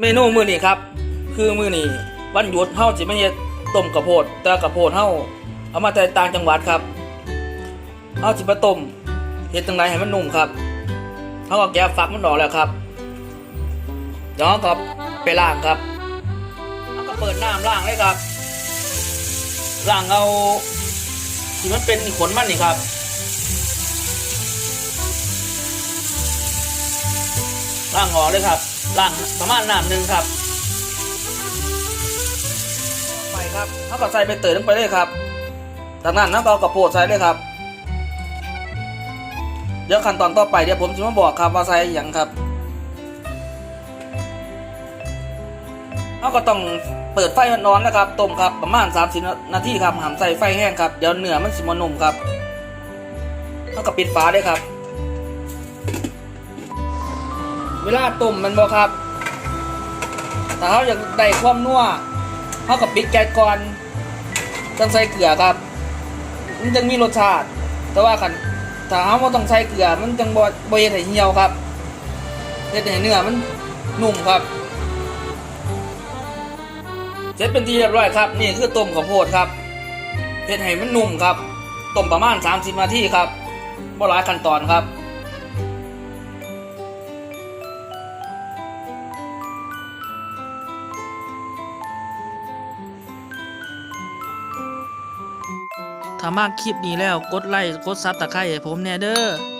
เมนูมื้อนี้ครับ คือมื้อนี้วันหยุดเฮาสิไมาเฮ็ดต้มกระโพดแต่กระโพดเฮาเอามาแต่ต่างจังหวัดครับเฮาสิมาต้มเฮ็ดจังไดให้มันนุ่มครับเฮาก็แกะฟักมันออกแล้วครับเดี๋ยวก็ไปล้างครับแล้วก็เปิดน้ำล้างเลยครับล้างเอาที่มันเป็นขนมันนี่ครับ ล่างออกเลยครับล่างประมาณน้ำหนึ่งครับไปครับเขาก็ใส่ไปเตยลงไปเลยครับจากนั้นเขาก็เอากระโปดใส่เลยครับเดี๋ยวขั้นตอนต่อไปเดี๋ยวผมจะมาบอกครับว่าใส่อย่างครับเขาก็ต้องเปิดไฟนอนนะครับต้มครับประมาณ30นาทีครับหามใส่ไฟแห้งครับเดี๋ยวเนื้อมันสิมนุ่มครับเขาก็ปิดฝาเลยครับ เวลาต้มมันบ่ครับถ้าเขาอยากได้ความนัวเขากับปิดแก๊สก่อนจังใส่เกลือครับ มันจึงมีรสชาติ แต่ว่าคันถ้าเขาบ่ต้องใส่เกลือ มันจังบ่บ่เฮ็ดให้เหี่ยวครับเฮ็ดให้เนื้อมันนุ่มครับเสร็จเป็นที่เรียบร้อยครับ นี่คือต้มข้าวโพดครับเฮ็ดให้มันนุ่มครับต้มประมาณ 30นาทีครับบ่หลายขั้นตอนครับ ถ้ามากคลิปนี้แล้วกดไลค์กดซับตะไคร้ให้ผมแน่เด้อ